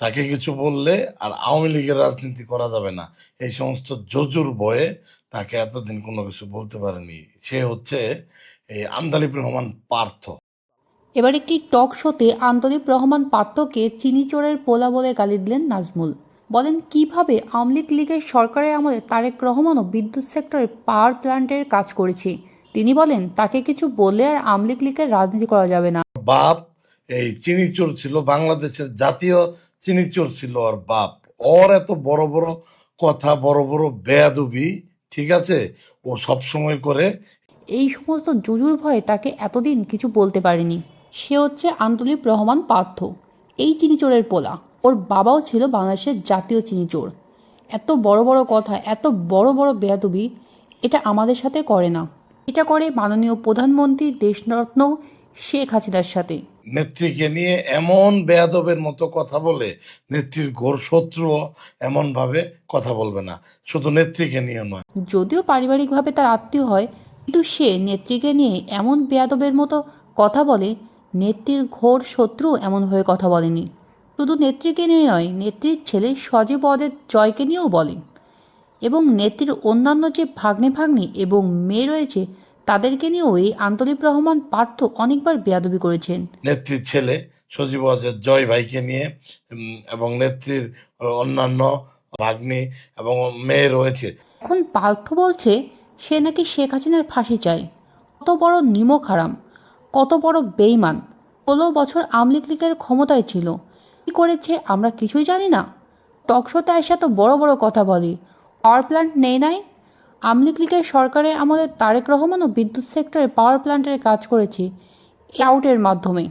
তাকে কিছু বললে আর আওয়ামী লীগের রাজনীতি করা যাবে না। এই সমস্ত জজুর বয়ে তাকে এতদিন কোনো কিছু বলতে পারেনি। সে হচ্ছে এই আন্দালিব রহমান পার্থ। এবার একটি টক শোতে আন্তরিক রহমান পাত্রকে চিনিচোরের পোলা বলে গালি দিলেন নাজমুল। বলেন কীভাবে আমলিক লীগের সরকারের আমলে তারেক রহমানও বিদ্যুৎ সেক্টরে পাওয়ার প্ল্যান্টের কাজ করেছে? তিনি বলেন তাকে কিছু বললে আর আমলিক লীগের রাজনীতি করা যাবে না। বাপ এই চিনিচোর ছিল বাংলাদেশের জাতীয় চিনিচোর ছিল ওর বাপ। ওর এত বড় বড় কথা, বড় বড় বেয়াদবি, ঠিক আছে? ও সব সময় করে। এই সমস্ত জুজুর ভয়ে তাকে এতদিন কিছু বলতে পারেনি। সে হচ্ছে আন্তরিক রহমান পার্থ, এই চিনিচোরের পোলা। ওর বাবাও ছিল বাংলাদেশের জাতীয় চিনিচোর এত বড় বড় কথা, এত বড় বড় বেয়াদবি, এটা আমাদের সাথে করে না। এটা করে মাননীয় প্রধানমন্ত্রী দেশরত্ন শেখ হাসিনার সাথে নেত্রীকে নিয়ে এমন বেয়াদবের মতো কথা বলে নেত্রীর ঘোর শত্রুও এমন ভাবে কথা বলবে না। শুধু নেত্রীকে নিয়ে নয়। যদিও পারিবারিকভাবে তার আত্মীয় হয় কিন্তু সে নেত্রীকে নিয়ে এমন বেয়াদবের মতো কথা বলে নেত্রীর ঘোর শত্রু এমনভাবে কথা বলেনি। শুধু নেত্রীকে নিয়ে নয় নেত্রীর ছেলে সজীব অদের জয়কে নিয়েও বলে। এবং নেত্রীর অন্যান্য যে ভাগ্নে ভাগ্নি এবং মেয়ে রয়েছে তাদেরকে নিয়েও এই আন্তরিক রহমান পার্থ অনেকবার বেয়াদবি করেছেন। নেত্রীর ছেলে সজীব অজের জয় ভাইকে নিয়ে এবং নেত্রীর অন্যান্য ভাগ্নি এবং মেয়ে রয়েছে। এখন পার্থ বলছে সে নাকি শেখ হাসিনার ফাঁসি চায়। কত বড় নিমক হারাম কত বড় বেইমান ষোলো বছর আমলিক লীগের ক্ষমতায় ছিল কী করেছে আমরা কিছুই জানি না। টকশোতে আসা তো বড় বড় কথা বলে পাওয়ার প্ল্যান্ট নেই নাই? আমলিক লীগের সরকারে আমাদের তারেক রহমানও বিদ্যুৎ সেক্টরে পাওয়ার প্ল্যান্টের কাজ করেছে আউটের মাধ্যমে।